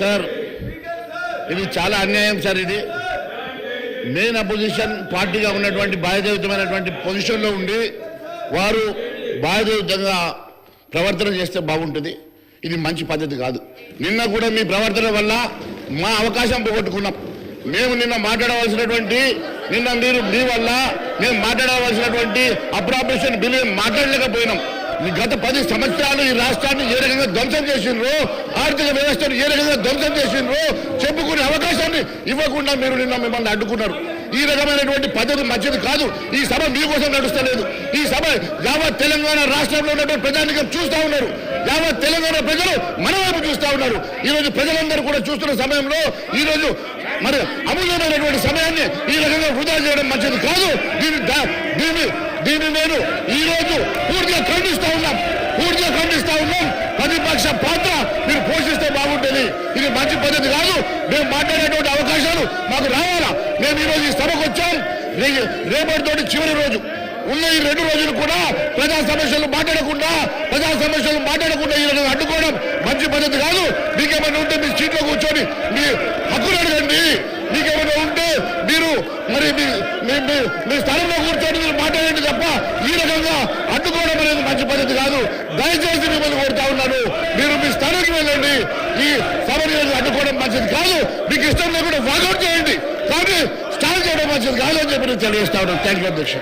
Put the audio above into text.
Sir ఇది చాలా అన్యాయం సార్ ఇది. మెయిన్ అపోజిషన్ పార్టీగా ఉన్నటువంటి బాధ్యతమైనటువంటి పొజిషన్లో ఉండి వారు బాధ్యతంగా ప్రవర్తన చేస్తే బాగుంటుంది. ఇది మంచి పద్ధతి కాదు. నిన్న కూడా మీ ప్రవర్తన వల్ల మా అవకాశం పోగొట్టుకున్నాం. మేము నిన్న మాట్లాడవలసినటువంటి నిన్న మీరు మీ వల్ల మేము మాట్లాడవలసినటువంటి అప్రాపరేషన్ బిల్లు మాట్లాడలేకపోయినాం. గత పది సంవత్సరాలు ఈ రాష్ట్రాన్ని ఏ రకంగా ధ్వంసం చేసిండ్రు ఆర్థిక వ్యవస్థను ఏ రకంగా ధ్వంసం చేసిండ్రు చెప్పుకునే అవకాశాన్ని ఇవ్వకుండా మీరు నిన్న మిమ్మల్ని అడ్డుకున్నారు. ఈ రకమైనటువంటి పద్ధతి మంచిది కాదు. ఈ సభ మీకోసం నడుస్తలేదు. ఈ సభ యావత్ తెలంగాణ రాష్ట్రంలో ఉన్నటువంటి ప్రజానికం చూస్తా ఉన్నారు. యావత్ తెలంగాణ ప్రజలు మన వైపు చూస్తూ ఉన్నారు. ఈ రోజు ప్రజలందరూ కూడా చూస్తున్న సమయంలో ఈ రోజు మరి అమూల్యమైనటువంటి సమయాన్ని ఈ రకంగా వృధా చేయడం మంచిది కాదు. దీన్ని దీన్ని దీన్ని నేను ఈ రోజు పూర్తిగా ఖండిస్తా ఉన్నాం పూర్తిగా ఖండిస్తా ఉన్నాం ప్రతిపక్ష పాత్ర మీరు పోషిస్తే బాగుంటుంది ఇది మంచి పద్ధతి కాదు. మేము మాట్లాడేటువంటి అవకాశాలు మాకు రావాలా? మేము ఈ ఈ సభకు వచ్చాం. రేపటితోటి చివరి రోజు. ఉన్న ఈ రెండు రోజులు కూడా ప్రజా సమస్యలు మాట్లాడకుండా ప్రజా సమస్యలు మాట్లాడకుండా ఈ అడ్డుకోవడం మంచి పద్ధతి కాదు. మీకేమైనా ఉంటే మీ సీట్లో కూర్చొని మీ హక్కులు అడగండి. మీకేమైనా ఉంటే మీరు మరి మీ స్థలంలో కూర్చొని మీరు మాట్లాడండి తప్ప ఈ రకంగా అడ్డుకోవడం అనేది మంచి పద్ధతి కాదు. దయచేసి మిమ్మల్ని కోరుతా ఉన్నాను. మీరు మీ స్థానానికి వెళ్ళండి. ఈ సభని అడ్డుకోవడం మంచిది కాదు. మీకు ఇష్టం లేకుండా వాకౌట్ చేయండి. కానీ స్టార్ట్ చేయడం మంచిది కాదు అని చెప్పి నేను తెలియజేస్తా ఉన్నాను. థ్యాంక్ యూ అధ్యక్ష.